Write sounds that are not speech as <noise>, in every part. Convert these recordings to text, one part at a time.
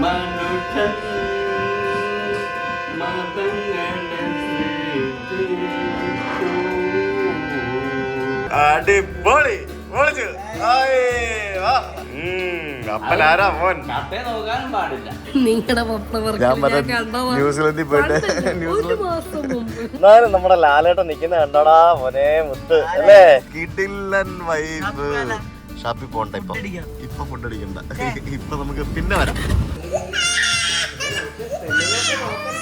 മനുഷ്യൻ അടിപൊളി. പൊളിച്ചു അപ്പനാരാ മോൻ? നിങ്ങളുടെ ന്യൂസിലൻഡിൽ പോയിട്ട് <laughs> എന്നാലും നമ്മുടെ ലാലേട്ടൻ നിക്കുന്ന കണ്ടോടാ മോനെ മുത്ത്. അല്ലേ? കിടില്ലൻ വൈബ്. ഷാപ്പിൽ പോണ്ട ഇപ്പൊ. ഇപ്പൊ ഫുഡ് അടിക്കണ്ട ഇപ്പൊ നമുക്ക് പിന്നെ വരാം. Chết tiền nữa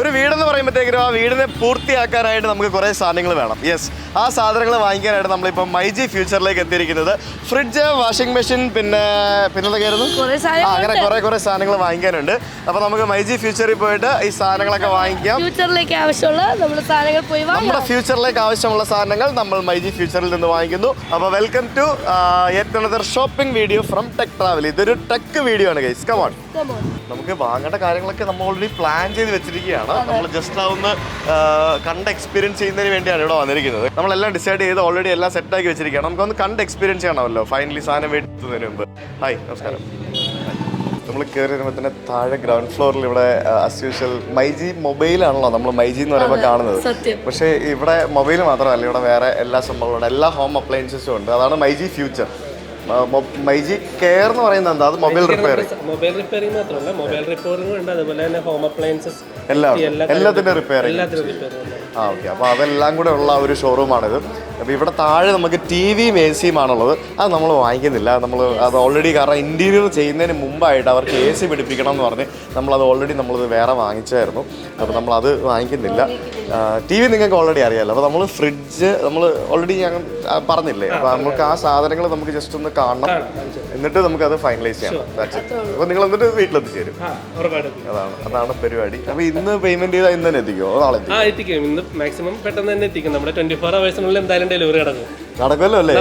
ഒരു വീടെന്ന് പറയുമ്പോഴത്തേക്കും ആ വീടിനെ പൂർത്തിയാക്കാനായിട്ട് നമുക്ക് കുറേ സാധനങ്ങൾ വേണം. യെസ് ആ സാധനങ്ങൾ വാങ്ങിക്കാനായിട്ട് നമ്മളിപ്പോൾ മൈജി ഫ്യൂച്ചറിലേക്ക് എത്തിയിരിക്കുന്നത്. ഫ്രിഡ്ജ് വാഷിംഗ് മെഷീൻ പിന്നെ പിന്നെന്തൊക്കെയായിരുന്നു അങ്ങനെ കുറേ കുറെ സാധനങ്ങൾ വാങ്ങിക്കാനുണ്ട്. അപ്പോൾ നമുക്ക് മൈജി ഫ്യൂച്ചറിൽ പോയിട്ട് ഈ സാധനങ്ങളൊക്കെ വാങ്ങിക്കാം. ഫ്യൂച്ചറിലേക്ക് ആവശ്യമുള്ള നമ്മൾ സാധനങ്ങൾ പോയി നമ്മുടെ ഫ്യൂച്ചറിലേക്ക് ആവശ്യമുള്ള സാധനങ്ങൾ നമ്മൾ മൈജി ഫ്യൂച്ചറിൽ നിന്ന് വാങ്ങിക്കുന്നു. അപ്പോൾ വെൽക്കം ടു ഏറ്റവും shopping video from tech travel ഇതൊരു ടെക് വീഡിയോ ആണ് ഗൈസ് കമോൺ. നമുക്ക് വാങ്ങേണ്ട കാര്യങ്ങളൊക്കെ നമ്മൾ ഓൾറെഡി പ്ലാൻ ചെയ്ത് വെച്ചിരിക്കുകയാണ്. നമ്മൾ ജസ്റ്റ് ആ, കണ്ട് എക്സ്പീരിയൻസ് ചെയ്യുന്നതിന് വേണ്ടിയാണ് ഇവിടെ വന്നിരിക്കുന്നത്. നമ്മളെല്ലാം ഡിസൈഡ് ചെയ്ത് ഓൾറെഡി എല്ലാം സെറ്റ് ആക്കി വെച്ചിരിക്കുകയാണ്. നമുക്കൊന്ന് കണ്ട് എക്സ്പീരിയൻസ് ചെയ്യണമല്ലോ. ഫൈനലി സാധനം മേടിക്കുന്നതിന് മുമ്പ്. ഹായ് നമസ്കാരം. നമ്മൾ കയറി വരുമ്പോൾ തന്നെ താഴെ ഗ്രൗണ്ട് ഫ്ലോറിൽ ഇവിടെ അസ് യൂഷ്വൽ മൈജി മൊബൈലാണല്ലോ നമ്മൾ മൈജി എന്ന് പറയുമ്പോൾ കാണുന്നത്. പക്ഷേ ഇവിടെ മൊബൈൽ മാത്രമല്ല ഇവിടെ വേറെ എല്ലാ സംഭവങ്ങളും എല്ലാ ഹോം അപ്ലയൻസസും ഉണ്ട്. അതാണ് മൈജി ഫ്യൂച്ചർ മൈജി കെയർ എന്ന് പറയുന്നത് എന്താ? അത് മൊബൈൽ റിപ്പയർ മൊബൈൽ റിപ്പയറിംഗ് മാത്രമല്ല മൊബൈൽ റിപ്പയറിംഗ് ഉണ്ട് അതുപോലെ തന്നെ ഹോം അപ്ലയൻസസ് എല്ലാം എല്ലാ എല്ലാത്തിന്റെ റിപ്പയറിംഗ് ആ ഓക്കെ അപ്പോൾ അതെല്ലാം കൂടെ ഉള്ള ഒരു ഷോറൂമാണിത് അപ്പോൾ ഇവിടെ താഴെ നമുക്ക് ടി വിയും എ സിയും ആണുള്ളത് അത് നമ്മൾ വാങ്ങിക്കുന്നില്ല. നമ്മൾ അത് ഓൾറെഡി കാരണം ഇന്റീരിയർ ചെയ്യുന്നതിന് മുമ്പായിട്ട് അവർക്ക് എ സി പിടിപ്പിക്കണം എന്ന് പറഞ്ഞ് നമ്മളത് ഓൾറെഡി നമ്മളത് വേറെ വാങ്ങിച്ചായിരുന്നു. അപ്പോൾ നമ്മളത് വാങ്ങിക്കുന്നില്ല. ടി വി നിങ്ങൾക്ക് ഓൾറെഡി അറിയാമല്ലോ അപ്പോൾ നമ്മൾ ഫ്രിഡ്ജ് നമ്മൾ ഓൾറെഡി ഞാൻ പറഞ്ഞില്ലേ? അപ്പോൾ നമുക്ക് ആ സാധനങ്ങൾ നമുക്ക് ജസ്റ്റ് ഒന്ന് കാണണം. എന്നിട്ട് നമുക്ക് നമുക്കത് ഫൈനലൈസ് ചെയ്യാം. അപ്പോൾ നിങ്ങൾ എന്നിട്ട് വീട്ടിലെത്തിച്ചേരും. അതാണ് അതാണ് പരിപാടി. അപ്പോൾ ഇന്ന് പേയ്മെന്റ് ചെയ്താൽ ഇന്ന് തന്നെ എത്തിക്കുമോ നാളെ എത്തിക്കും. ഇന്ന് മാക്സിമം പെട്ടെന്ന് തന്നെ എത്തിക്കും. നമ്മുടെ ട്വന്റി ഫോർ അവേഴ്സിനുള്ളിൽ എന്തായാലും ഡെലിവറി കിടക്കും നടക്കുമല്ലോ അല്ലേ?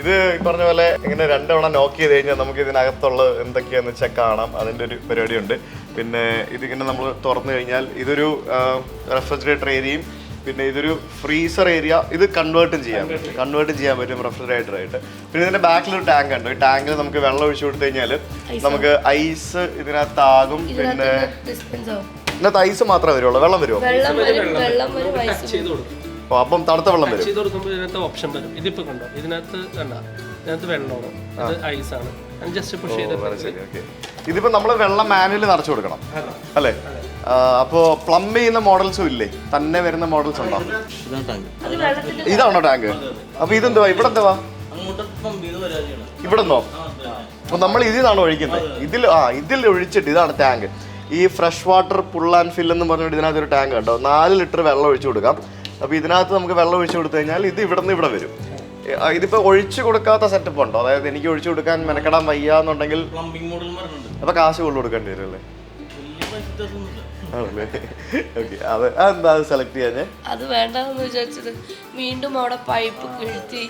ഇത് പറഞ്ഞ പോലെ ഇങ്ങനെ രണ്ടവണ നോക്കി ചെയ്ത് കഴിഞ്ഞാൽ നമുക്ക് ഇതിനകത്തുള്ള എന്തൊക്കെയാന്ന് വെച്ചാൽ കാണാം. അതിന്റെ ഒരു പരിപാടിയുണ്ട്. പിന്നെ ഇതിങ്ങനെ നമ്മൾ തുറന്നു കഴിഞ്ഞാൽ ഇതൊരു റെഫ്രിജറേറ്റർ ഏരിയയും പിന്നെ ഇതൊരു ഫ്രീസർ ഏരിയ ഇത് കൺവേർട്ടും ചെയ്യാം. പറ്റും കൺവേർട്ടും ചെയ്യാൻ പറ്റും റെഫ്രിജറേറ്റർ ആയിട്ട്. പിന്നെ ഇതിന്റെ ബാക്കിൽ ഒരു ടാങ്ക് ഉണ്ട്. ഈ ടാങ്കിൽ നമുക്ക് വെള്ളം ഒഴിച്ചു കൊടുത്തു കഴിഞ്ഞാൽ നമുക്ക് ഐസ് ഇതിനകത്താകും. പിന്നെ ഇതിനകത്ത് ഐസ് മാത്രമേ വരുള്ളൂ. വെള്ളം വരുമോ? അപ്പം തണുത്ത വെള്ളം വരും. ചെയ്ത് കൊടുക്കുമ്പോൾ ഇതിനകത്ത് ഓപ്ഷൻ വരും. ഇതിപ്പോ കണ്ടോ? ഇതിനകത്ത് കണ്ട. ഇതിനകത്ത് വെള്ളമാണ്. ഇത് ഐസാണ് ജസ്റ്റ് പുഷ് ചെയ്ത് ഇതിപ്പോ നമ്മൾ വെള്ളം മാനുവലി നിറച്ചു കൊടുക്കണം. അല്ലേ? അപ്പോ പ്ലംബ് ചെയ്യുന്ന മോഡൽസും ഇല്ലേ? തന്നെ വരുന്ന മോഡൽസ് ഉണ്ടോ? ഇതാ ഇതാണോ ടാങ്ക് അപ്പൊ ഇതെന്തുവാ? ഇവിടെ എന്തുവാ? അങ്ങോട്ട് പമ്പ് ചെയ്ത് വരാതെയാണ് ഇവിടെ അപ്പൊ നമ്മൾ ഇതിൽ നിന്നാണ് ഒഴിക്കുന്നത് ഇതിൽ ആ ഇതിൽ ഒഴിച്ചിട്ട് ഇതാണ് ടാങ്ക് ഈ fresh water pull and fill എന്ന് പറഞ്ഞിട്ട് ഇതിനകത്ത് ഒരു ടാങ്ക് ഉണ്ടോ നാല് ലിറ്റർ വെള്ളം ഒഴിച്ചു കൊടുക്കാം. അപ്പൊ ഇതിനകത്ത് നമുക്ക് വെള്ളം ഒഴിച്ചു കൊടുത്തു കഴിഞ്ഞാൽ ഇത് ഇവിടെ നിന്ന് ഇവിടെ വരും. ഇതിപ്പോ ഒഴിച്ചു കൊടുക്കാത്ത സെറ്റപ്പ് ഉണ്ടോ? അതായത് എനിക്ക് ഒഴിച്ചു കൊടുക്കാൻ മെനക്കെടാൻ മോഡൽ പറഞ്ഞിട്ടുണ്ട്. അപ്പൊ കാശ് കൊള്ളു കൊടുക്കേണ്ടി വരും അല്ലേ അത് സെലക്ട് ചെയ്യാൻ അത് വേണ്ടെന്ന് വിചാരിച്ചത്. വീണ്ടും അവിടെ പൈപ്പ് കിഴ്ത്തി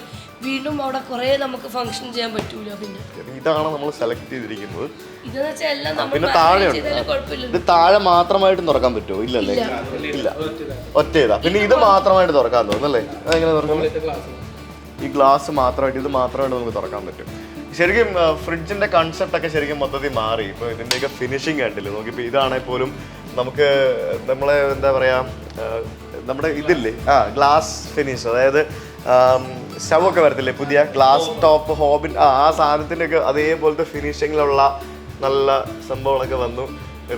വീണ്ടും അവിടെ കുറെ നമുക്ക് ഫങ്ഷൻ ചെയ്യാൻ പറ്റൂല പിന്നെ. ഇതാണ് നമ്മൾ സെലക്ട് ചെയ്തിരിക്കുന്നത്. ഇതെന്ന് വെച്ചാൽ എല്ലാം നമ്മൾ പിന്നെ താഴെയുണ്ട്. ചെയ്താലും കുഴപ്പമില്ല ഇത് താഴെ മാത്രമായിട്ട് തുറക്കാൻ പറ്റുമോ? ഇല്ലല്ലേ? ഇല്ല. ഒറ്റ ഇതാ പിന്നെ ഇത് മാത്രമായിട്ട് തുറക്കാൻ തോന്നുന്നല്ലേ അതെങ്ങനെ തുറക്കുന്നത് ഈ ഗ്ലാസ് മാത്രമായിട്ട് ഇത് മാത്രമായിട്ട് നമുക്ക് തുറക്കാൻ പറ്റും. ശരിക്കും ഫ്രിഡ്ജിന്റെ കൺസെപ്റ്റ് ഒക്കെ ശരിക്കും മൊത്തത്തിൽ മാറി. ഇപ്പൊ ഇതിന്റെയൊക്കെ ഫിനിഷിങ് കണ്ടില്ലേ? നോക്കിപ്പോ ഇതാണെങ്കിൽ പോലും നമുക്ക് നമ്മളെ എന്താ പറയാ ആ, നമ്മുടെ ഇതില്ലേ? ആ ഗ്ലാസ് ഫിനിഷ് അതായത് സ്റ്റവ് ഒക്കെ വരത്തില്ലേ? പുതിയ ഗ്ലാസ് ടോപ്പ് ഹോബിൻ ആ ആ സാധനത്തിന്റെ ഒക്കെ അതേപോലത്തെ ഫിനിഷിങ്ങിലുള്ള നല്ല സംഭവങ്ങളൊക്കെ വന്നു.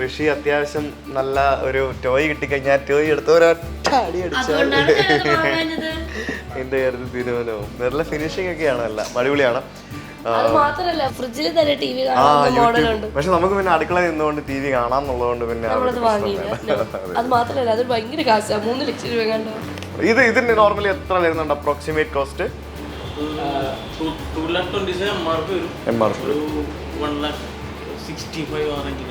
ഋഷി അത്യാവശ്യം നല്ല ഒരു ടോയ് കിട്ടിക്കഴിഞ്ഞാൽ ടോയ് എടുത്ത് ഒരൊറ്റ അടി അടിച്ചാൽ. എന്റെ കാര്യത്തിൽ തീരുമാനവും. നല്ല ഫിനിഷിംഗ് ഒക്കെയാണ് എല്ലാം അടിപൊളിയാണ്. പക്ഷെ നമുക്ക് പിന്നെ അടുക്കള നിന്നുകൊണ്ട് ടി വി കാണാന്നുള്ളതുകൊണ്ട് പിന്നെ. <laughs> അത് മാത്രമല്ല അത് ഭയങ്കര കാശാ മൂന്ന് ലക്ഷം രൂപ കണ്ടോ ഇത് ഇതിന് നോർമലി എത്ര വരുന്നുണ്ട് approximate cost two lakh twenty seven M R P sixty five ആണെങ്കിൽ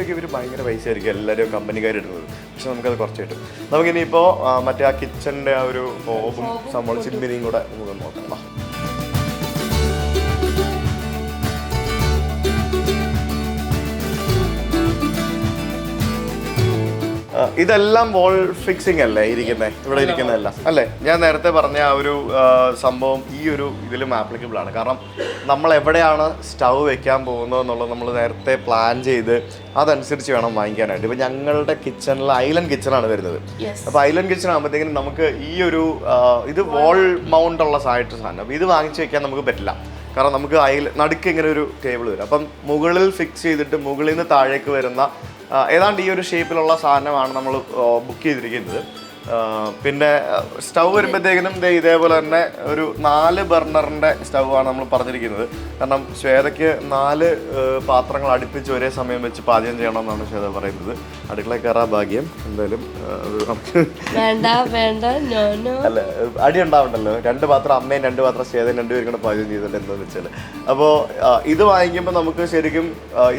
ഒക്കെ ഇവർ ഭയങ്കര പൈസ ആയിരിക്കും എല്ലാവരും കമ്പനിക്കാർ ഇടുന്നത് പക്ഷെ നമുക്കത് കുറച്ച് കിട്ടും. നമുക്കിനിയിപ്പോൾ മറ്റേ ആ കിച്ചന്റെ ആ ഒരു ഹോബും സംഭവം ചിമ്മിനിയും കൂടെ നമുക്ക് നോക്കാം. ഇതെല്ലാം വോൾ ഫിക്സിംഗ് അല്ലേ ഇരിക്കുന്നേ? ഇവിടെ ഇരിക്കുന്നതെല്ലാം. അല്ലേ? ഞാൻ നേരത്തെ പറഞ്ഞ ആ ഒരു സംഭവം ഈ ഒരു ഇതിലും ആപ്ലിക്കബിൾ ആണ്. കാരണം നമ്മൾ എവിടെയാണ് സ്റ്റൗ വെക്കാൻ പോകുന്നത് എന്നുള്ളത് നമ്മൾ നേരത്തെ പ്ലാൻ ചെയ്ത് അതനുസരിച്ച് വേണം വാങ്ങിക്കാനായിട്ട്. ഇപ്പം ഞങ്ങളുടെ കിച്ചണിൽ ഐലൻഡ് കിച്ചണാണ് വരുന്നത്. അപ്പോൾ ഐലൻഡ് കിച്ചൺ ആകുമ്പോഴത്തേക്കും നമുക്ക് ഈ ഒരു ഇത് വോൾ മൗണ്ട് ഉള്ള സായിട്ട് സാധനം. അപ്പോൾ ഇത് വാങ്ങിച്ച് വെക്കാൻ നമുക്ക് പറ്റില്ല. കാരണം നമുക്ക് അയൽ നടുക്ക് ഇങ്ങനെ ഒരു ടേബിൾ വരും. അപ്പം മുകളിൽ ഫിക്സ് ചെയ്തിട്ട് മുകളിൽ നിന്ന് താഴേക്ക് വരുന്ന ഏതാണ്ട് ഈ ഒരു ഷേപ്പിലുള്ള സാധനമാണ് നമ്മൾ ബുക്ക് ചെയ്തിരിക്കുന്നത്. പിന്നെ സ്റ്റൗ വരുമ്പോഴത്തേക്കിനും ഇതേപോലെ തന്നെ ഒരു നാല് ബർണറിന്റെ സ്റ്റൗ ആണ് നമ്മൾ പറഞ്ഞിരിക്കുന്നത്. കാരണം ശ്വേതയ്ക്ക് നാല് പാത്രങ്ങൾ അടുപ്പിച്ച് ഒരേ സമയം വെച്ച് പാചകം ചെയ്യണമെന്നാണ് ശ്വേത പറയുന്നത്. അടുക്കള കയറാ ഭാഗ്യം. എന്തായാലും അല്ല അടി ഉണ്ടാവണ്ടല്ലോ. രണ്ട് പാത്രം അമ്മയും രണ്ട് പാത്രം ശ്വേതയും രണ്ടുപേരും കൂടെ പാചകം ചെയ്തിട്ട് എന്താന്ന് വെച്ചാൽ. അപ്പോൾ ഇത് വാങ്ങിക്കുമ്പോൾ നമുക്ക് ശരിക്കും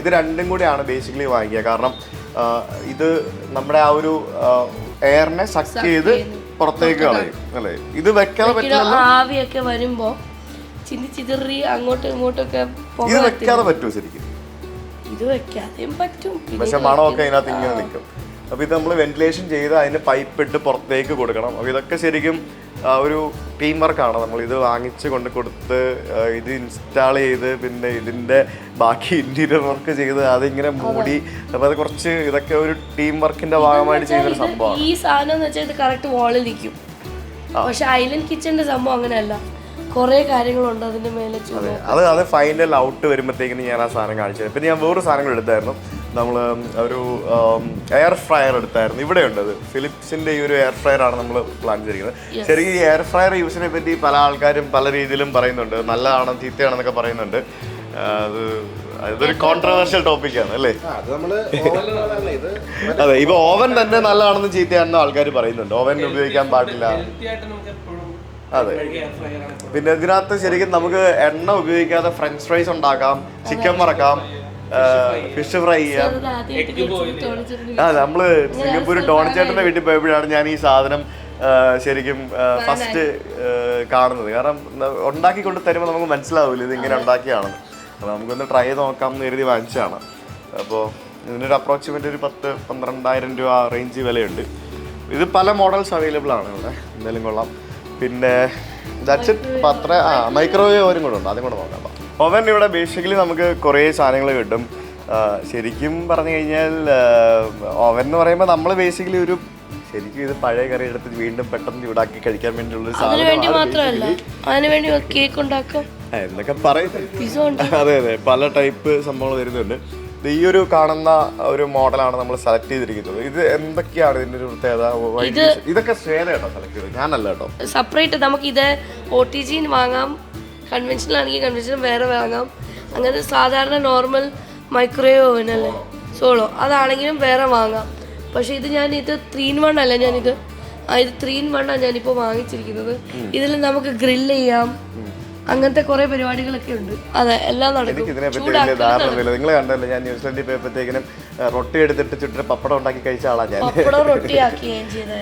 ഇത് രണ്ടും കൂടിയാണ് ബേസിക്കലി വാങ്ങിക്കുക. കാരണം ഇത് നമ്മുടെ ആ ഒരു എയറിനെ സക്ക് ചെയ്ത് പുറത്തേക്ക് കളയും. അല്ലേ? ഇത് വെക്കാതെ പറ്റില്ല ആവിയൊക്കെ വരുമ്പോ ചിന്തി ചിതറി അങ്ങോട്ടും ഇങ്ങോട്ടൊക്കെ ഇത് വെക്കാതെ പറ്റുമോ ശരിക്കും? ഇത് വെക്കാതെയും പറ്റും. പക്ഷെ മണമൊക്കെ അതിനകത്ത് ഇങ്ങനെ നിൽക്കും. അപ്പൊ ഇത് നമ്മൾ വെന്റിലേഷൻ ചെയ്ത് അതിന് പൈപ്പ് ഇട്ട് പുറത്തേക്ക് കൊടുക്കണം. അപ്പൊ ഇതൊക്കെ ശരിക്കും ഒരു ടീം വർക്കാണ് നമ്മൾ ഇത് വാങ്ങിച്ച് കൊണ്ട് കൊടുത്ത് ഇത് ഇൻസ്റ്റാൾ ചെയ്ത് പിന്നെ ഇതിന്റെ ബാക്കി ഇന്റീരിയർ വർക്ക് ചെയ്ത് അതിങ്ങനെ മൂടി. അപ്പോൾ അത് കുറച്ച് ഇതൊക്കെ ഒരു ടീം വർക്കിന്റെ ഭാഗമായിട്ട് ചെയ്യുന്നൊരു സംഭവം സംഭവമാണ്. ഈ സാധനം എന്ന് വെച്ചാൽ ഇത് കറക്റ്റ് വാളിൽ നിൽക്കും പക്ഷെ ഐലൻഡ് കിച്ചന്റെ സംഭവം അങ്ങനെയല്ല. കുറേ കാര്യങ്ങളുണ്ട് അതിന്റെ മേലെ അതെ. അത് അത് ഫൈനൽ ഔട്ട് വരുമ്പോഴത്തേക്കിന് ഞാൻ ആ സാധനം കാണിച്ചു പിന്നെ ഞാൻ വേറൊരു സാധനങ്ങൾ എടുത്തായിരുന്നു. നമ്മൾ ഒരു എയർ ഫ്രയർ എടുത്തായിരുന്നു. ഇവിടെ ഉണ്ട് അത്. ഫിലിപ്സിന്റെ ഈ ഒരു എയർ ഫ്രയർ ആണ് നമ്മൾ പ്ലാൻ ചെയ്തിരിക്കുന്നത്. ശരിക്കും ഈ എയർ ഫ്രയർ യൂസിനെ പറ്റി പല ആൾക്കാരും പല രീതിയിലും പറയുന്നുണ്ട്. നല്ലതാണ് ചീത്തയാണെന്നൊക്കെ പറയുന്നുണ്ട്. അത് അതൊരു കോൺട്രവേഴ്ഷ്യൽ ടോപ്പിക്കാണ് അല്ലേ? അത് ഇപ്പൊ ഓവൻ തന്നെ നല്ലതാണെന്ന് ചീത്തയാണെന്ന് ആൾക്കാർ പറയുന്നുണ്ട്. ഓവൻ ഉപയോഗിക്കാൻ പാടില്ല. അതെ. പിന്നെ ഇതിനകത്ത് ശരിക്കും നമുക്ക് എണ്ണ ഉപയോഗിക്കാതെ ഫ്രഞ്ച് ഫ്രൈസ് ഉണ്ടാക്കാം ചിക്കൻ വറക്കാം ഫിഷ് ഫ്രൈ ചെയ്യാം. ആ നമ്മൾ സിംഗപ്പൂർ ടോണിച്ചേട്ടന്റെ വീട്ടിൽ പോയപ്പോഴാണ് ഞാൻ ഈ സാധനം ശരിക്കും ഫസ്റ്റ് കാണുന്നത്. കാരണം ഉണ്ടാക്കി കൊണ്ട് തരുമ്പോൾ നമുക്ക് മനസ്സിലാവില്ല ഇത് ഇങ്ങനെ ഉണ്ടാക്കിയാണെന്ന് അപ്പോൾ നമുക്കൊന്ന് ട്രൈ ചെയ്ത് നോക്കാം എന്ന് കരുതി വാങ്ങിച്ചതാണ്. അപ്പോൾ ഇതിനൊരു അപ്രോക്സിമേറ്റ് ഒരു പത്ത് പന്ത്രണ്ടായിരം രൂപ റേഞ്ച് വിലയുണ്ട്. ഇത് പല മോഡൽസ് അവൈലബിൾ ആണ് ഇവിടെ. എന്തായാലും കൊള്ളാം. പിന്നെ ദാറ്റ്സ് ഇറ്റ് അപ്പം അത്ര ആ മൈക്രോവേവ് ഓരും കൂടെ ഉണ്ട്. അതും കൂടെ നോക്കാം. ഓവൻ ഇവിടെ ബേസിക്കലി നമുക്ക് കുറേ സാധനങ്ങൾ കിട്ടും. ശരിക്കും പറഞ്ഞു കഴിഞ്ഞാൽ ഓവൻ എന്ന് പറയുമ്പോൾ നമ്മൾ ബേസിക്കലി ഒരു ശരിക്കും ഇത് പഴയ കറി എടുത്ത് വീണ്ടും പെട്ടെന്ന് ചൂടാക്കി കഴിക്കാൻ വേണ്ടിയുള്ള സാധനമാണ് എന്നൊക്കെ ഉണ്ട്. <laughs> അതെ അതെ പല ടൈപ്പ് സംഭവങ്ങൾ വരുന്നുണ്ട്. ഈ ഒരു കാണുന്ന ഒരു മോഡലാണ് നമ്മൾ സെലക്ട് ചെയ്തിരിക്കുന്നത്. ഇത് എന്തൊക്കെയാണ് ഇതിന്റെ ഒരു പ്രത്യേകത? ഇതൊക്കെ കേട്ടോ സെലക്ട് ചെയ്തത്. ഞാനല്ല കേട്ടോ. സെപ്പറേറ്റ് നമുക്ക് ഇത് ഒ ടി ജി വാങ്ങാം. കൺവെൻഷനൽ ആണെങ്കിൽ കൺവെൻഷൻ വേറെ വാങ്ങാം. അങ്ങനെ സാധാരണ നോർമൽ മൈക്രോവേവ് ഓവൻ അല്ലേ? സോളോ അതാണെങ്കിലും വേറെ വാങ്ങാം. പക്ഷേ ഇത് ഞാൻ ഇത് ത്രീ ഇൻ വൺ അല്ല ഞാനിത് ഇത് ത്രീ ഇൻ വൺ ആണ് ഞാനിപ്പോൾ വാങ്ങിച്ചിരിക്കുന്നത്. ഇതിൽ നമുക്ക് ഗ്രില്ല് ചെയ്യാം. അങ്ങനത്തെ കുറെ പരിപാടികളൊക്കെ ഉണ്ട്. അതെ എല്ലാം നടക്കും. നിങ്ങൾ കണ്ടല്ലോ ഞാൻ ന്യൂസിലൻഡിൽ പോയപ്പോഴത്തേക്കിനും റൊട്ടി എടുത്തിട്ട് ചുറ്റും പപ്പടം ഉണ്ടാക്കി കഴിച്ച ആളാണ് ഞാൻ.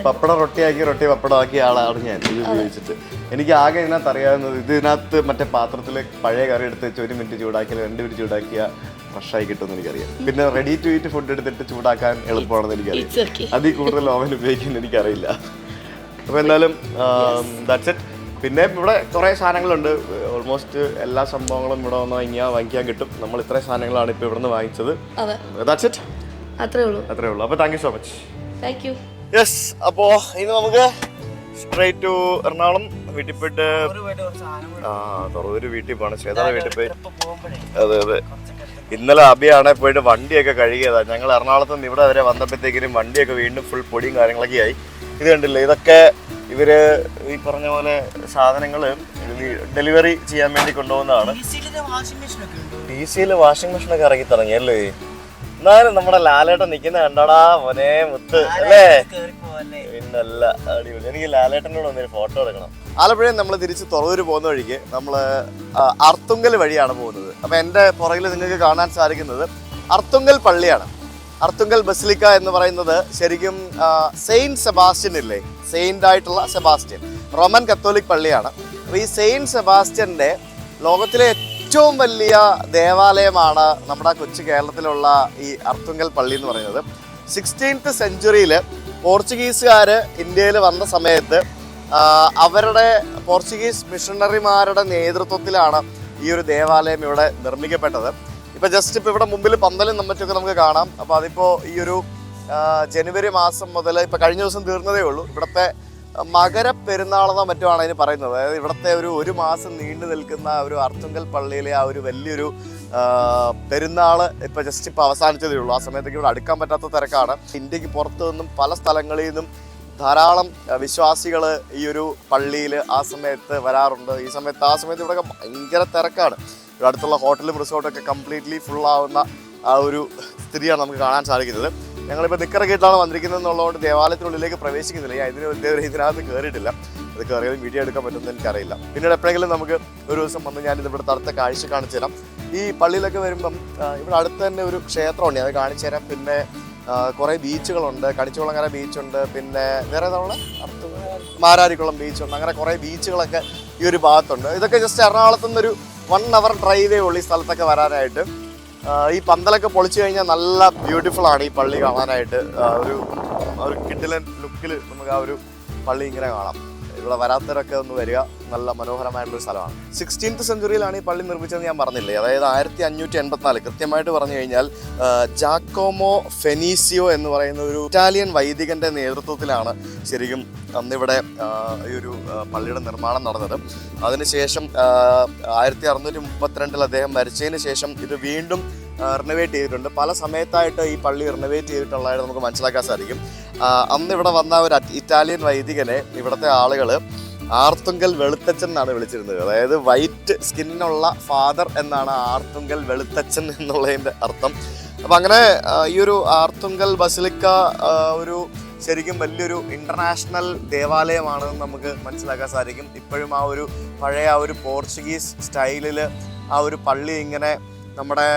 പപ്പടം റൊട്ടിയാക്കി റൊട്ടി പപ്പടം ആക്കിയ ആളാണ് ഞാൻ. ഇത് ഉപയോഗിച്ചിട്ട്. എനിക്ക് ആകെ ഇതിനകത്ത് അറിയാവുന്നത് ഇതിനകത്ത് മറ്റേ പാത്രത്തിൽ പഴയ കറി എടുത്ത് വെച്ച് ഒരു മിനിറ്റ് ചൂടാക്കിയാൽ രണ്ട് മിനിറ്റ് ചൂടാക്കിയ ഫ്രഷായി കിട്ടുമെന്ന് എനിക്കറിയാം. പിന്നെ റെഡി ടു ഈറ്റ് ഫുഡ് എടുത്തിട്ട് ചൂടാക്കാൻ എളുപ്പമാണെന്ന് എനിക്കറിയാം. അതിൽ കൂടുതൽ ഓവൻ ഉപയോഗിക്കുന്നത് എനിക്കറിയില്ല. അപ്പോൾ എന്തായാലും ദാറ്റ്സ് ഇറ്റ് പിന്നെ ഇവിടെ കുറേ സാധനങ്ങളുണ്ട്. ഓൾമോസ്റ്റ് എല്ലാ സംഭവങ്ങളും ഇവിടെ വന്ന് വാങ്ങിയാൽ വാങ്ങിക്കാൻ കിട്ടും. നമ്മൾ ഇത്രയും സാധനങ്ങളാണ് ഇപ്പോൾ ഇവിടെ നിന്ന് വാങ്ങിച്ചത്. അതെ. ദാറ്റ്സ് ഇറ്റ് അത്രേ ഉള്ളൂ. അത്രേ ഉള്ളൂ. അപ്പോൾ thank you so much thank you yes അപ്പോൾ ഇനി നമുക്ക് സ്ട്രേറ്റ് ടു എറണാകുളം വീട്ടിൽ പോയിട്ട് ആ തുറവൂര് വീട്ടിൽ പോകണം ശ്വേതാടെ വീട്ടിൽ പോയി. അതെ അതെ. ഇന്നലെ അഭിയാണെ പോയിട്ട് വണ്ടിയൊക്കെ കഴുകിയതാ. ഞങ്ങൾ എറണാകുളത്ത് നിന്ന് ഇവിടെ വരെ വന്നപ്പോഴത്തേക്കിനും വണ്ടിയൊക്കെ വീണ്ടും ഫുൾ പൊടിയും കാര്യങ്ങളൊക്കെ ആയി. ഇത് കണ്ടില്ലേ? ഇതൊക്കെ ഇവർ ഈ പറഞ്ഞ പോലെ സാധനങ്ങൾ ഡെലിവറി ചെയ്യാൻ വേണ്ടി കൊണ്ടുപോകുന്നതാണ്. ഡി സിയിൽ വാഷിംഗ് മെഷീനൊക്കെ ഇറങ്ങി തുടങ്ങിയല്ലേ? എന്നാലും നമ്മുടെ ലാലേട്ടൻ നിൽക്കുന്ന കണ്ടടാ മോനെ മുത്ത് അല്ലേ? പിന്നല്ല അടിപൊളി. എനിക്ക് ലാലേട്ടനോട് ഒന്നൊരു ഫോട്ടോ എടുക്കണം. ആലപ്പുഴയിൽ നമ്മൾ തിരിച്ച് തുറവൂർ പോകുന്ന വഴിക്ക് നമ്മൾ അർത്തുങ്കൽ വഴിയാണ് പോകുന്നത്. അപ്പൊ എന്റെ പുറകിൽ നിങ്ങൾക്ക് കാണാൻ സാധിക്കുന്നത് അർത്തുങ്കൽ പള്ളിയാണ്. അർത്തുങ്കൽ ബസിലിക്ക എന്ന് പറയുന്നത് ശരിക്കും സെയിന്റ് സെബാസ്റ്റ്യൻ ഇല്ലേ? സെയിന്റ് ആയിട്ടുള്ള സെബാസ്റ്റ്യൻ. റോമൻ കത്തോലിക് പള്ളിയാണ്. അപ്പോൾ ഈ സെയിന്റ് സെബാസ്റ്റ്യന്റെ ലോകത്തിലെ ഏറ്റവും വലിയ ദേവാലയമാണ് നമ്മുടെ കൊച്ചു കേരളത്തിലുള്ള ഈ അർത്തുങ്കൽ പള്ളി എന്ന് പറയുന്നത്. സിക്സ്റ്റീൻത്ത് സെഞ്ചുറിയിൽ പോർച്ചുഗീസുകാർ ഇന്ത്യയിൽ വന്ന സമയത്ത് അവരുടെ പോർച്ചുഗീസ് മിഷണറിമാരുടെ നേതൃത്വത്തിലാണ് ഈ ഒരു ദേവാലയം ഇവിടെ നിർമ്മിക്കപ്പെട്ടത്. ഇപ്പോൾ ജസ്റ്റ് ഇപ്പോൾ ഇവിടെ മുമ്പിൽ പന്തലും മറ്റൊക്കെ നമുക്ക് കാണാം. അപ്പോൾ അതിപ്പോൾ ഈ ഒരു ജനുവരി മാസം മുതൽ ഇപ്പോൾ കഴിഞ്ഞ ദിവസം തീർന്നതേ ഉള്ളൂ. ഇവിടുത്തെ മകര പെരുന്നാളെന്നോ മറ്റോ ആണ് അതിന് പറയുന്നത്. അതായത് ഇവിടുത്തെ ഒരു ഒരു മാസം നീണ്ടു നിൽക്കുന്ന ഒരു അർത്തുങ്കൽ പള്ളിയിലെ ആ ഒരു വലിയൊരു പെരുന്നാൾ ഇപ്പോൾ ജസ്റ്റ് ഇപ്പോൾ അവസാനിച്ചതേ ഉള്ളൂ. ആ സമയത്തേക്ക് ഇവിടെ അടുക്കാൻ പറ്റാത്ത തിരക്കാണ്. ഇന്ത്യയ്ക്ക് പുറത്തു നിന്നും പല സ്ഥലങ്ങളിൽ നിന്നും ധാരാളം വിശ്വാസികൾ ഈ ഒരു പള്ളിയിൽ ആ സമയത്ത് വരാറുണ്ട്. ഈ സമയത്ത് ആ സമയത്ത് ഇവിടെ ഭയങ്കര തിരക്കാണ്. ഇവിടെ അടുത്തുള്ള ഹോട്ടലും റിസോർട്ടൊക്കെ കംപ്ലീറ്റ്ലി ഫുള്ളാവുന്ന ആ ഒരു സ്ഥിതിയാണ് നമുക്ക് കാണാൻ സാധിക്കുന്നത്. ഞങ്ങളിപ്പോൾ നിക്കറ കേട്ടാണ് വന്നിരിക്കുന്നത് എന്നുള്ളതുകൊണ്ട് ദേവാലയത്തിനുള്ളിലേക്ക് പ്രവേശിക്കുന്നില്ല. ഞാൻ ഇതിന് ഇതുവരെ ഇതിനകത്ത് കയറിയിട്ടില്ല അത് കയറിയാലും വീഡിയോ എടുക്കാൻ പറ്റുമെന്ന് എനിക്കറിയില്ല. പിന്നീട് എപ്പോഴെങ്കിലും നമുക്ക് ഒരു ദിവസം വന്ന് ഞാൻ ഇതിവിടെ തടുത്ത കാഴ്ച കാണിച്ചു തരാം. ഈ പള്ളിയിലൊക്കെ വരുമ്പം ഇവിടെ അടുത്ത് തന്നെ ഒരു ക്ഷേത്രമുണ്ട്. അത് കാണിച്ചു തരാം. പിന്നെ കുറേ ബീച്ചുകളുണ്ട്. കണിച്ചുകുളങ്ങര ബീച്ചുണ്ട്. പിന്നെ വേറെ തവണ മാരാരിക്കുളം ബീച്ചുണ്ട്. അങ്ങനെ കുറേ ബീച്ചുകളൊക്കെ ഈ ഒരു ഭാഗത്തുണ്ട്. ഇതൊക്കെ ജസ്റ്റ് എറണാകുളത്ത് നിന്നൊരു വൺ അവർ ഡ്രൈവേ ഉള്ളൂ ഈ സ്ഥലത്തൊക്കെ വരാനായിട്ട്. ഈ പന്തലൊക്കെ പൊളിച്ചു കഴിഞ്ഞാൽ നല്ല ബ്യൂട്ടിഫുൾ ആണ് ഈ പള്ളി കാണാനായിട്ട്. ഒരു ഒരു കിഡിലൻ ലുക്കിൽ നമുക്ക് ആ ഒരു പള്ളി ഇങ്ങനെ കാണാം. ഇവിടെ വരാത്തവരൊക്കെ ഒന്ന് വരിക. നല്ല മനോഹരമായിട്ടുള്ള സ്ഥലമാണ്. സിക്സ്റ്റീൻത്ത് സെഞ്ചുറിയിലാണ് ഈ പള്ളി നിർമ്മിച്ചതെന്ന് ഞാൻ പറഞ്ഞില്ലേ? അതായത് ആയിരത്തി അഞ്ഞൂറ്റി എൺപത്തിനാല് കൃത്യമായിട്ട് പറഞ്ഞു കഴിഞ്ഞാൽ ജാക്കോമോ ഫെനീസിയോ എന്ന് പറയുന്ന ഒരു ഇറ്റാലിയൻ വൈദികന്റെ നേതൃത്വത്തിലാണ് ശരിക്കും അന്നിവിടെ ഈ ഒരു പള്ളിയുടെ നിർമ്മാണം നടന്നത്. അതിനുശേഷം ആയിരത്തി അറുന്നൂറ്റി മുപ്പത്തിരണ്ടിൽ അദ്ദേഹം മരിച്ചതിന് ശേഷം ഇത് വീണ്ടും റിനോവേറ്റ് ചെയ്തിട്ടുണ്ട്. പല സമയത്തായിട്ട് ഈ പള്ളി റിനോവേറ്റ് ചെയ്തിട്ടുള്ളതായിട്ട് നമുക്ക് മനസ്സിലാക്കാൻ സാധിക്കും. അന്ന് ഇവിടെ വന്ന ഒരു ഇറ്റാലിയൻ വൈദികനെ ഇവിടുത്തെ ആളുകൾ ആർത്തുങ്കൽ വെളുത്തച്ഛൻ എന്നാണ് വിളിച്ചിരുന്നത്. അതായത് വൈറ്റ് സ്കിന്നുള്ള ഫാദർ എന്നാണ് ആർത്തുങ്കൽ വെളുത്തച്ഛൻ എന്നുള്ളതിന്റെ അർത്ഥം. അപ്പം അങ്ങനെ ഈ ഒരു ആർത്തുങ്കൽ ബസിലിക്ക ഒരു ശരിക്കും വലിയൊരു ഇന്റർനാഷണൽ ദേവാലയമാണെന്ന് നമുക്ക് മനസ്സിലാക്കാൻ സാധിക്കും. ഇപ്പോഴും ആ ഒരു പഴയ ആ ഒരു പോർച്ചുഗീസ് സ്റ്റൈലിൽ ആ ഒരു പള്ളി ഇങ്ങനെ നമ്മുടെ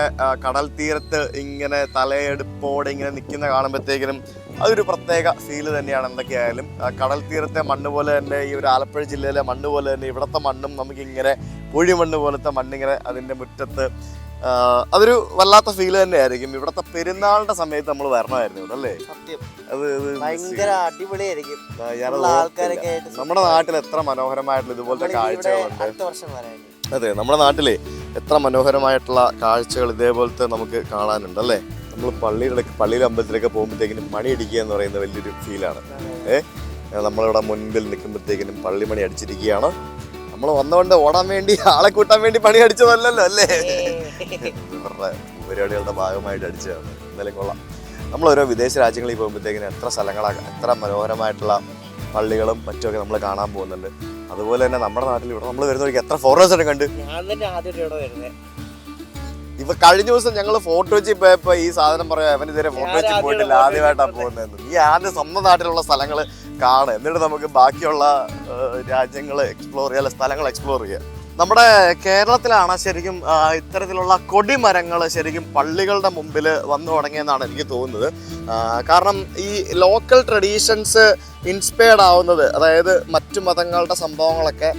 കടൽ തീരത്ത് ഇങ്ങനെ തലയെടുപ്പോടെ ഇങ്ങനെ നിൽക്കുന്ന കാണുമ്പോഴത്തേക്കിനും അതൊരു പ്രത്യേക ഫീൽ തന്നെയാണ് എന്തൊക്കെയായാലും. കടൽ തീരത്തെ മണ്ണ് പോലെ തന്നെ ഈ ഒരു ആലപ്പുഴ ജില്ലയിലെ മണ്ണ് പോലെ തന്നെ ഇവിടുത്തെ മണ്ണും നമുക്കിങ്ങനെ കുഴിമണ്ണ് പോലത്തെ മണ്ണിങ്ങനെ അതിന്റെ മുറ്റത്ത് അതൊരു വല്ലാത്ത ഫീൽ തന്നെയായിരിക്കും. ഇവിടുത്തെ പെരുന്നാളിന്റെ സമയത്ത് നമ്മൾ വരണമായിരുന്നു ഇവിടെ, അല്ലേ ഭയങ്കര അടിപൊളിയായിരിക്കും. നമ്മുടെ നാട്ടിൽ എത്ര മനോഹരമായിട്ടുള്ള ഇതുപോലത്തെ കാഴ്ചകളുണ്ട്. അതെ നമ്മുടെ നാട്ടിലെ എത്ര മനോഹരമായിട്ടുള്ള കാഴ്ചകൾ ഇതേപോലത്തെ നമുക്ക് കാണാനുണ്ട് അല്ലേ? നമ്മൾ പള്ളിയുടെ പള്ളിയിലെ അമ്പലത്തിലൊക്കെ പോകുമ്പോഴത്തേക്കിനും മണി അടിക്കുക എന്ന് പറയുന്ന വലിയൊരു ഫീലാണ്. ഏഹ് നമ്മളിവിടെ മുൻപിൽ നിൽക്കുമ്പോഴത്തേക്കിനും പള്ളി മണി അടിച്ചിരിക്കുകയാണ്. നമ്മൾ വന്നുകൊണ്ട് ഓടാൻ വേണ്ടി ആളെ കൂട്ടാൻ വേണ്ടി പണി അടിച്ചതല്ലല്ലോ അല്ലേ? ഇവരുടെ പരിപാടികളുടെ ഭാഗമായിട്ട് അടിച്ചതാണ്. എന്തായാലും കൊള്ളാം. നമ്മൾ ഓരോ വിദേശ രാജ്യങ്ങളിൽ പോകുമ്പോഴത്തേക്കിനും എത്ര സ്ഥലങ്ങളാണ് എത്ര മനോഹരമായിട്ടുള്ള പള്ളികളും മറ്റുമൊക്കെ നമ്മൾ കാണാൻ പോകുന്നുണ്ട്. അതുപോലെ തന്നെ നമ്മുടെ നാട്ടിൽ ഇവിടെ നമ്മൾ വരുന്ന വഴിക്ക് എത്ര ഫോറിനേഴ്സിനെ കണ്ട്? ഞാൻ തന്നെ ആദ്യമായിട്ട് ഇവിടെ വരുന്നത് ഇപ്പൊ കഴിഞ്ഞ ദിവസം ഞങ്ങൾ ഫോട്ടോ വെച്ച് പോയപ്പോ ഈ സാധനം പറയാ അവൻ ഇതുവരെ ഫോട്ടോ വെച്ച് പോയിട്ടില്ല ആദ്യം ആദ്യമായിട്ടാണ് പോകുന്നത് നീ ആദ്യം സ്വന്തം നാട്ടിലുള്ള സ്ഥലങ്ങൾ കാണുക. എന്നിട്ട് നമുക്ക് ബാക്കിയുള്ള രാജ്യങ്ങൾ എക്സ്പ്ലോർ ചെയ്യാൻ സ്ഥലങ്ങൾ എക്സ്പ്ലോർ ചെയ്യാം. നമ്മുടെ കേരളത്തിലാണ് ശരിക്കും ഇത്തരത്തിലുള്ള കൊടിമരങ്ങൾ ശരിക്കും പള്ളികളുടെ മുമ്പിൽ വന്നു തുടങ്ങിയെന്നാണ് എനിക്ക് തോന്നുന്നത്. കാരണം ഈ ലോക്കൽ ട്രഡീഷൻസ് ഇൻസ്പയർഡ് ആവുന്നത് അതായത് മറ്റു മതങ്ങളുടെ സംഭവങ്ങളൊക്കെ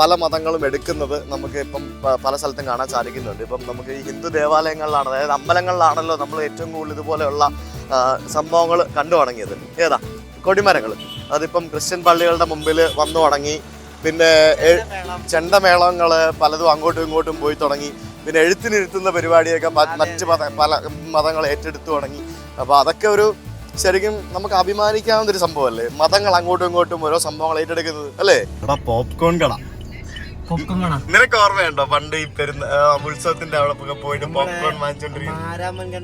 പല മതങ്ങളും എടുക്കുന്നത് നമുക്ക് ഇപ്പം പല സ്ഥലത്തും കാണാൻ സാധിക്കുന്നുണ്ട്. ഇപ്പം നമുക്ക് ഈ ഹിന്ദു ദേവാലയങ്ങളിലാണ് അതായത് അമ്പലങ്ങളിലാണല്ലോ നമ്മൾ ഏറ്റവും കൂടുതൽ ഇതുപോലെയുള്ള സംഭവങ്ങൾ കണ്ടു തുടങ്ങിയത്. ഏതാ? കൊടിമരങ്ങൾ അതിപ്പം ക്രിസ്ത്യൻ പള്ളികളുടെ മുമ്പിൽ വന്നു തുടങ്ങി. പിന്നെ ചെണ്ടമേളങ്ങൾ പലതും അങ്ങോട്ടും ഇങ്ങോട്ടും പോയി തുടങ്ങി. പിന്നെ എഴുത്തിനിരുത്തുന്ന പരിപാടിയൊക്കെ മറ്റ് മത പല മതങ്ങൾ ഏറ്റെടുത്തു തുടങ്ങി. അപ്പോൾ അതൊക്കെ ഒരു ശരിക്കും നമുക്ക് അഭിമാനിക്കാവുന്ന ഒരു സംഭവമല്ലേ? മതങ്ങൾ അങ്ങോട്ടും ഇങ്ങോട്ടും ഓരോ സംഭവങ്ങൾ ഏറ്റെടുക്കുന്നത് അല്ലേ? എടാ പോപ്കോൺ കട. നിനക്ക് ഓർമ്മയുണ്ടോ? പണ്ട് ഈ പെരുന്ന ഉത്സവത്തിന്റെ അവിടെ പോയിട്ട് പോപ്കോൺ വാങ്ങിച്ചോണ്ടിരിക്കും മാരാമൻ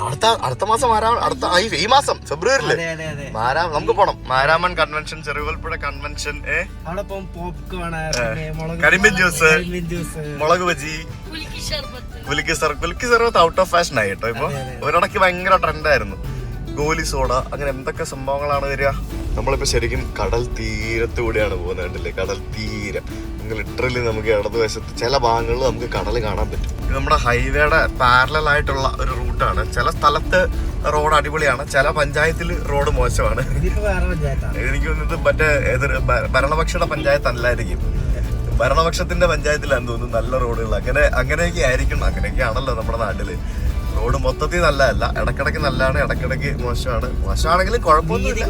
അടുത്ത അടുത്ത മാസം മാരാമൻ അടുത്ത ഈ- മാസം ഫെബ്രുവരിയിൽ. അതെ അതെ അതെ. മാരാ നമുക്ക് പോണം. മാരാമൻ കൺവെൻഷൻ ചെറുകോൽപ്പുഴ കൺവെൻഷൻ കരിമ്പിൻ ജ്യൂസ് മുളക് ബജി. കുലുക്കി സർ കുലുക്കി സർവത്ത് ഔട്ട് ഓഫ് ഫാഷൻ ആയി കേട്ടോ ഇപ്പൊ. ഒരിടയ്ക്ക് ഭയങ്കര ട്രെൻഡായിരുന്നു ഗോലി സോഡ അങ്ങനെ എന്തൊക്കെ സംഭവങ്ങളാണ് വരിക? നമ്മളിപ്പോ ശരിക്കും കടൽ തീരത്തൂടെയാണ് പോകുന്നത് കണ്ടില്ലേ? കടൽ തീരം. ലിറ്ററലി നമുക്ക് ഇടതുവശത്ത് ചില ഭാഗങ്ങളിൽ നമുക്ക് കടൽ കാണാൻ പറ്റും. ഇത് നമ്മുടെ ഹൈവേയുടെ പാരലൽ ആയിട്ടുള്ള ഒരു റൂട്ടാണ് ചില സ്ഥലത്ത് റോഡ് അടിപൊളിയാണ് ചില പഞ്ചായത്തിൽ റോഡ് മോശമാണ്. എനിക്ക് തോന്നുന്നത് മറ്റേ എതിർ ഭരണപക്ഷയുടെ പഞ്ചായത്ത് അല്ലായിരിക്കും ഭരണപക്ഷത്തിന്റെ പഞ്ചായത്തിലാണെന്ന് തോന്നുന്നു നല്ല റോഡുകൾ അങ്ങനെ അങ്ങനെയൊക്കെ ആയിരിക്കണം. അങ്ങനെയൊക്കെ ആണല്ലോ നമ്മുടെ നാട്ടിൽ. റോഡ് മൊത്തത്തിൽ നല്ലതല്ല. ഇടക്കിടക്ക് നല്ലതാണ് ഇടക്കിടക്ക് മോശമാണ്. മോശമാണെങ്കിലും കുഴപ്പമൊന്നുമില്ല.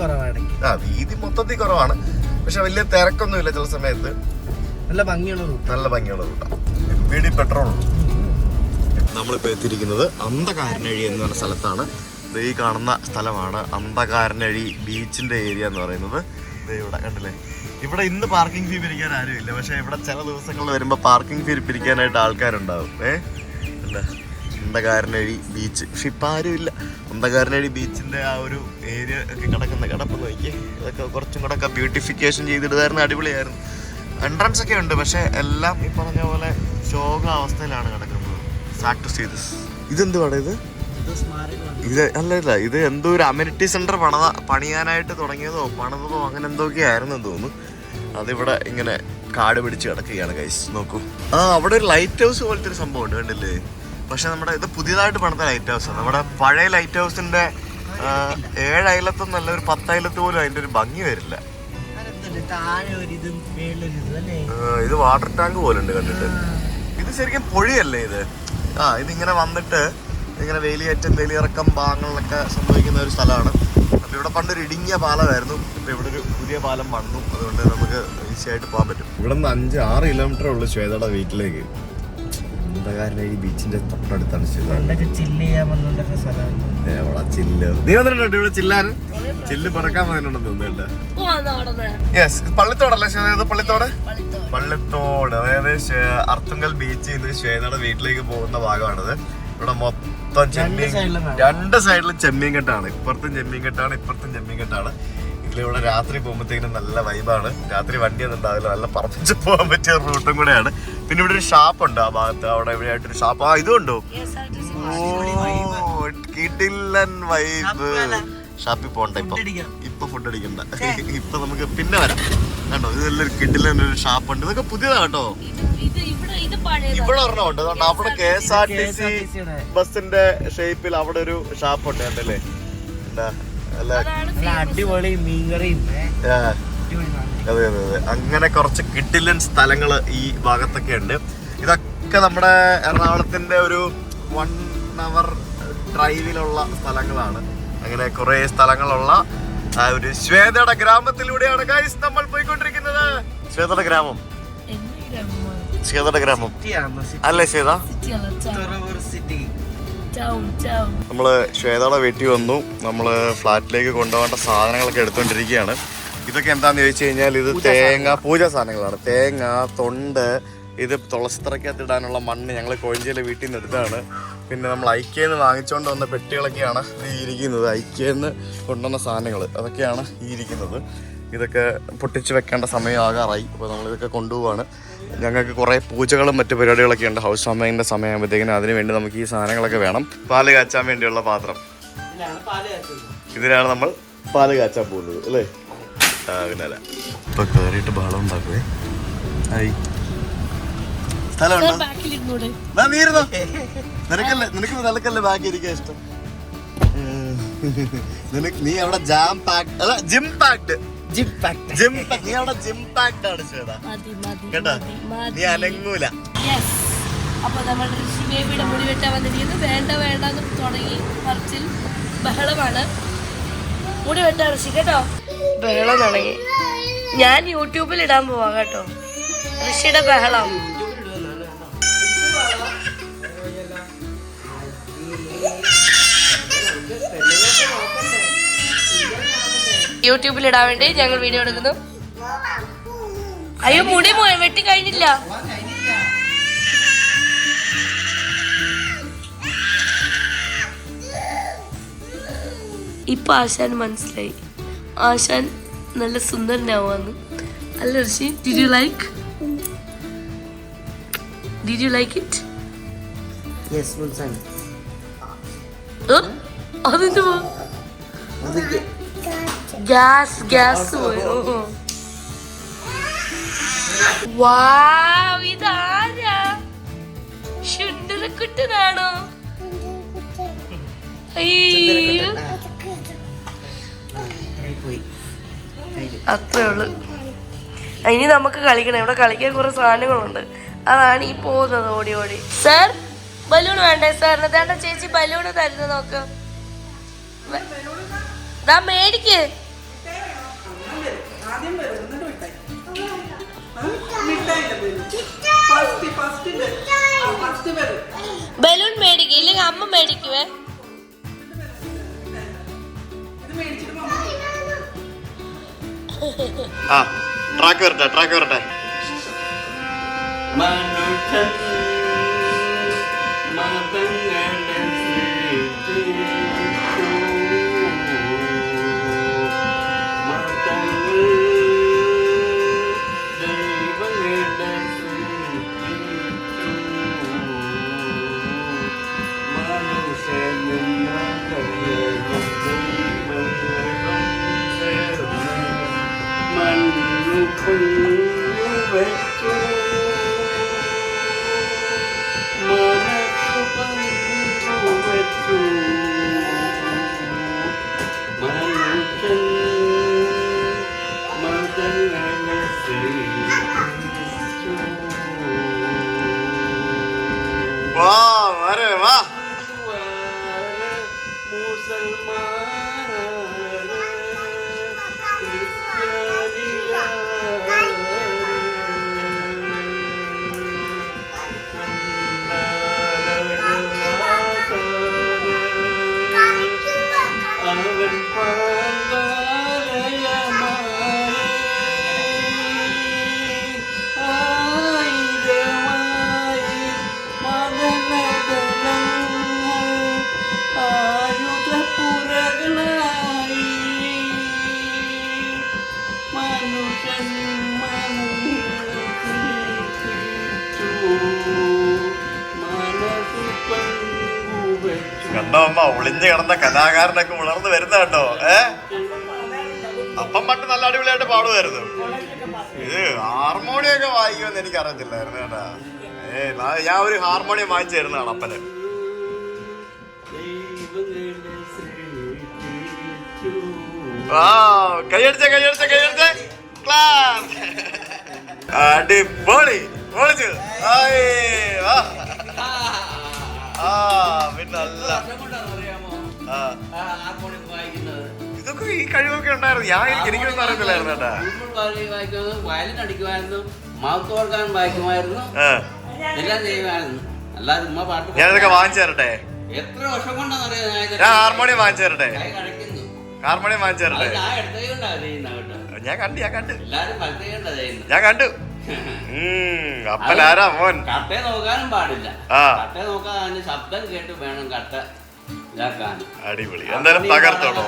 ആ വീതി മൊത്തത്തിൽ കുറവാണ്. പക്ഷെ വലിയ തിരക്കൊന്നുമില്ല ചില സമയത്ത്. നല്ല ഭംഗിയുള്ള നല്ല ഭംഗിയുള്ള റൂട്ടാണ്. വീടി പെട്രോൾ. നമ്മളിപ്പോൾ എത്തിയിരിക്കുന്നത് അന്ധകാരനഴി എന്ന് പറഞ്ഞ സ്ഥലത്താണ്. ഈ കാണുന്ന സ്ഥലമാണ് അന്ധകാരനഴി ബീച്ചിന്റെ ഏരിയ എന്ന് പറയുന്നത്. ഇവിടെ കണ്ടില്ലേ? ഇവിടെ ഇന്ന് പാർക്കിംഗ് ഫീ പിരിക്കാൻ ആരുമില്ല. പക്ഷെ ഇവിടെ ചില ദിവസങ്ങളിൽ വരുമ്പോൾ പാർക്കിംഗ് ഫീ പിരിക്കാനായിട്ട് ആൾക്കാരുണ്ടാവും. ഏ? എന്താ? അന്തകാരനഴി ബീച്ച് പക്ഷെ ഇപ്പം ആരുമില്ല. അന്ധകാരനഴി ബീച്ചിന്റെ ആ ഒരു ഏരിയ ഒക്കെ കിടക്കുന്ന കിടപ്പ് നോക്കി അതൊക്കെ കുറച്ചും കൂടെ ഒക്കെ ബ്യൂട്ടിഫിക്കേഷൻ ചെയ്തിടുതായിരുന്നു അടിപൊളിയായിരുന്നു. എൻട്രൻസ് ഒക്കെ ഉണ്ട് പക്ഷേ എല്ലാം ഈ പറഞ്ഞ പോലെ ശോക അവസ്ഥയിലാണ് കിടക്കുന്നത്. സാഡ് ചെയ്ത്. ഇതെന്തുവാണ് ഇത്? ഇത് അല്ല ഇല്ല ഇത് എന്തോ ഒരു അമ്യൂണിറ്റി സെന്റർ പണത പണിയാനായിട്ട് തുടങ്ങിയതോ പണിതതോ അങ്ങനെ എന്തൊക്കെ ആയിരുന്നു എന്ന് തോന്നുന്നു. അതിവിടെ ഇങ്ങനെ കാട് പിടിച്ച് കിടക്കുകയാണ് കൈസ് നോക്കൂ. ആ അവിടെ ഒരു ലൈറ്റ് ഹൗസ് പോലത്തെ ഒരു സംഭവം ഉണ്ട് കണ്ടില്ലേ? പക്ഷെ നമ്മുടെ ഇത് പുതിയതായിട്ട് പണിത ലൈറ്റ് ഹൗസ് ആണ് നമ്മുടെ പഴയ ലൈറ്റ് ഹൗസിന്റെ ഏഴ് നല്ല ഒരു പത്ത് അയലത്ത് പോലും അതിന്റെ ഒരു ഭംഗി വരില്ല. ഇത് വാട്ടർ ടാങ്ക് പോലെ ഉണ്ട് കണ്ടിട്ട്. ഇത് ശരിക്കും പൊഴിയല്ലേ ഇത്? ആ ഇതിങ്ങനെ വന്നിട്ട് ഇങ്ങനെ വേലിയേറ്റം വേലിയിറക്കം ഭാഗങ്ങളിലൊക്കെ സംഭവിക്കുന്ന ഒരു സ്ഥലമാണ്. അപ്പൊ ഇവിടെ പണ്ടൊരു ഇടുങ്ങിയ പാലമായിരുന്നു. ഇപ്പൊ ഇവിടെ ഒരു പുതിയ പാലം വന്നു. അതുകൊണ്ട് നമുക്ക് ഈസി ആയിട്ട് പോകാൻ പറ്റും. ഇവിടെ നിന്ന് അഞ്ച് ആറ് കിലോമീറ്റർ ഉള്ളു ശ്വേതയുടെ വീട്ടിലേക്ക്. എന്താ ഈ ബീച്ചിന്റെ തൊട്ടടുത്താണ് എവിടെ ചില്ല് നീ വന്നിട്ടുണ്ടോ ഇവിടെ? ചില്ലാൻ ചില്ല് പറക്കാൻ വന്നിട്ടുണ്ടെന്ന് തോന്നുന്നുണ്ട്. പോവാന്ന് അവിടെ യെസ് പള്ളിത്തോടല്ലേ ശ്വേത ഇത് പള്ളിത്തോട്? പള്ളിത്തോട്. അതായത് അർത്തുങ്കൽ ബീച്ചിൽ നിന്ന് ശ്വേതയുടെ വീട്ടിലേക്ക് പോകുന്ന ഭാഗമാണിത്. ഇവിടെ മൊത്തം ചെമ്മീൻ രണ്ട് സൈഡിലും ചെമ്മീൻ കെട്ടാണ് ഇപ്പുറത്തും ചെമ്മീൻ കെട്ടാണ് ഇപ്പുറത്തും ചെമ്മീൻ കെട്ടാണ് ഇതിലൂടെ രാത്രി പോകുമ്പോഴത്തേക്കും നല്ല വൈബാണ് രാത്രി വണ്ടി വണ്ടിയൊന്നും ഉണ്ടാവില്ല. നല്ല പറപ്പിച്ച് പോകാൻ പറ്റിയ റൂട്ടും കൂടെയാണ്. പിന്നെ ഇവിടെ ഒരു ഷാപ്പ് ഉണ്ട് ആ ഭാഗത്ത്. അവിടെ എവിടെയായിട്ടൊരു ഷാപ്പ് ആ ഇതുണ്ടോ ഉണ്ടോ? ഓ കിടിലൻ വൈബ് ഷാപ്പിൽ പോണ്ട ഇപ്പൊ. ഇപ്പൊ ഫുഡ് അടിക്കണ്ട. ഇപ്പൊ നമുക്ക് പിന്നെ വരാം. കണ്ടോ? ഇത് നല്ലൊരു കിടിലൻ ഒരു ഷാപ്പ് ഉണ്ട്. ഇതൊക്കെ പുതിയതാ കേട്ടോ. ഇത് ഇവിടെ ഇത് പഴയതാണ് ഇവിടെ ഒരെണ്ണം ഉണ്ട്. അതുകൊണ്ട് അവിടെ K S R T C ബസിന്റെ ഷേപ്പിൽ അവിടെ ഒരു ഷാപ്പ് ഉണ്ട്. കണ്ടല്ലേ? എന്താ? നല്ല അടിപൊളി മീൻകറിയും അതെ അതെ അതെ. അങ്ങനെ കുറച്ച് കിട്ടില്ല സ്ഥലങ്ങൾ ഈ ഭാഗത്തൊക്കെ ഉണ്ട്. ഇതൊക്കെ നമ്മുടെ എറണാകുളത്തിന്റെ ഒരു വൺ അവർ ഡ്രൈവിലുള്ള സ്ഥലങ്ങളാണ്. അങ്ങനെ കുറെ സ്ഥലങ്ങളുള്ള ആ ഒരു ശ്വേതയുടെ ഗ്രാമത്തിലൂടെയാണ് ഗൈസ് നമ്മൾ പോയിക്കൊണ്ടിരിക്കുന്നത്. ശ്വേതയുടെ ഗ്രാമം. ശ്വേതയുടെ ഗ്രാമം. അല്ലേ ശ്വേത? നമ്മൾ ശ്വേതയുടെ വീട്ടിൽ വന്നു. നമ്മൾ ഫ്ലാറ്റിലേക്ക് കൊണ്ടുപോകേണ്ട സാധനങ്ങളൊക്കെ എടുത്തോണ്ടിരിക്കുകയാണ് ഇതൊക്കെ എന്താന്ന് ചോദിച്ചു കഴിഞ്ഞാൽ ഇത് തേങ്ങ പൂജാ സാധനങ്ങളാണ്. തേങ്ങ തൊണ്ട് ഇത് തുളസിത്തറക്കകത്ത് ഇടാനുള്ള മണ്ണ് ഞങ്ങൾ കോഴിഞ്ചിയിലെ വീട്ടിൽ നിന്ന് എടുത്തതാണ്. പിന്നെ നമ്മൾ ഐക്യയിൽ നിന്ന് വാങ്ങിച്ചുകൊണ്ട് വന്ന പെട്ടികളൊക്കെയാണ് ഈ ഇരിക്കുന്നത്. നിന്ന് കൊണ്ടുവന്ന സാധനങ്ങൾ അതൊക്കെയാണ് ഈ ഇരിക്കുന്നത്. ഇതൊക്കെ പൊട്ടിച്ച് വെക്കേണ്ട സമയമാകാറായി. അപ്പോൾ നമ്മളിതൊക്കെ കൊണ്ടുപോവാണ്. ഞങ്ങൾക്ക് കുറേ പൂജകളും മറ്റു പരിപാടികളൊക്കെ ഉണ്ട്. ഹൗസ് വാമിങ്ങിന്റെ സമയമാകുമ്പോഴത്തേക്കിനും അതിന് വേണ്ടി നമുക്ക് ഈ സാധനങ്ങളൊക്കെ വേണം. പാൽ കാച്ചാൻ വേണ്ടിയുള്ള പാത്രം. ഇതിനാണ് നമ്മൾ പാൽ കാച്ചാൻ പോകുന്നത് അല്ലേ? ആ പിന്നല്ല ഇപ്പൊ കയറിയിട്ട് ബഹളം ഉണ്ടാക്കുവേ. ആയി സ്ഥലമുണ്ടോ. നിനക്കല്ലേ നിനക്ക് നിനക്കല്ലേ ബാക്കി ഇരിക്കാൻ ഇഷ്ടം. നിനക്ക് നീ അവിടെ ജാം പാക്ഡ് അല്ല gym packed gym packed gym നീ അവിടെ ജിം പാക്ഡ് ആണ് ശ്വേത. കേട്ടോ. നീ അലങ്ങൂല. അപ്പൊ നമ്മൾ ഋഷി ബേബിയുടെ മുടി വെട്ടാൻ വന്നിരിക്കുന്നത് വേണ്ട വേണ്ട എന്ന് തുടങ്ങി. പറച്ചിൽ ബഹളമാണ്. മുടി വെട്ടാ ഋഷി കേട്ടോ? ബഹളം തുടങ്ങി. ഞാൻ യൂട്യൂബിൽ ഇടാൻ പോവാ കേട്ടോ. ഋഷിയുടെ ബഹളം. യൂട്യൂബിൽ ഇടാൻ വേണ്ടി ഞങ്ങൾ വീഡിയോ എടുക്കുന്നു. അയ്യോ മുടി പോയ വെട്ടി കഴിഞ്ഞില്ല. ഇപ്പൊ ആശാൻ മനസ്സിലായി. ആശാൻ നല്ല സുന്ദരനാവാന്ന്. അല്ല Rishi did you like did you like it Yes, Mulsan. അതെന്ത് അത് ഗ- ഗ്യാസ് ഗ്യാസ് പോയി. വാവ് ഇതാരാ? ശുണ്ടരക്കുട്ടനാണോ അയ്യോ. അത്രേ ഉള്ളു. ഇനി നമുക്ക് കളിക്കണം. ഇവിടെ കളിക്കാൻ കുറെ സാധനങ്ങളുണ്ട്. അതാണ് ഈ പോകുന്നത് ഓടി ഓടി. സാർ ബലൂൺ വേണ്ടേ? സാറിന് വേണ്ട ചേച്ചി ബലൂൺ തരുന്നു നോക്ക്. മേടിക്ക്. ബലൂൺ മേടിക്ക് ഇല്ലെങ്കിൽ അമ്മ മേടിക്കുവേ. ഇത് മേടിച്ചിട്ട് മമ്മ ആ ട്രാക്ക് വരട്ടെ ട്രാക്ക് വരട്ടെ. മനുഷ്യൻ മതങ്ങളെ way. കിടന്ന കലാകാരനൊക്കെ ഉണർന്നു വരുന്ന കേട്ടോ ഏ? അപ്പം പണ്ട് നല്ല അടിപൊളിയായിട്ട് പാടുമായിരുന്നു. ഇത് ഹാർമോണിയം ഒക്കെ വായിക്കുമെന്ന് എനിക്ക് അറിയത്തില്ലായിരുന്നു കേട്ടാ. ഏ ഞാൻ ഒരു ഹാർമോണിയം വാങ്ങിച്ചു തരുന്നതാണ് അപ്പന് കൈയടിച്ച കൈയടിച്ച കൈയടിച്ച. ക്ലാസ് അടിപൊളി. ആ. പിന്നല്ല ഇതൊക്കെ ഈ കഴിവൊക്കെ ഉണ്ടായിരുന്നു. ഞാൻ എനിക്ക് എനിക്കൊന്നും അറിയത്തില്ലായിരുന്നു കേട്ടാ. വയലിൻ അടിക്കുമായിരുന്നു മൗത്ത് ഓർക്കാൻ വായിക്കുമായിരുന്നു എല്ലാം ചെയ്യുമായിരുന്നു. അല്ലാതെ ഉമ്മ പാട്ട് ഞാനിതൊക്കെ വാങ്ങിച്ചു തരട്ടെ? എത്ര വർഷം കൊണ്ടാണെന്നറിയാം ഞാൻ ഹാർമോണിയം വാങ്ങിച്ചു തരട്ടെ? ഹാർമോണിയം വാങ്ങിച്ചു തരട്ടെ? ഞാൻ കൊണ്ടാ ഞാൻ കണ്ടു. ഞാൻ കണ്ടു. അപ്പനാരാ മോൻ? കട്ടയെ നോക്കാനും പാടില്ല. കട്ടയെ നോക്കാൻ ശബ്ദം കേട്ട് വേണം കട്ട അടിപൊളി. എന്തായാലും തകർത്തോട്ടോ?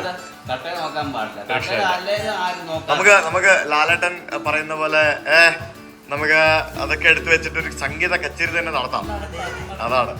നോക്കാം നമുക്ക് നമുക്ക് ലാലേട്ടൻ പറയുന്ന പോലെ ഏ നമുക്ക് അതൊക്കെ എടുത്തു വെച്ചിട്ട് ഒരു സംഗീത കച്ചേരി തന്നെ നടത്താം. അതാണ്.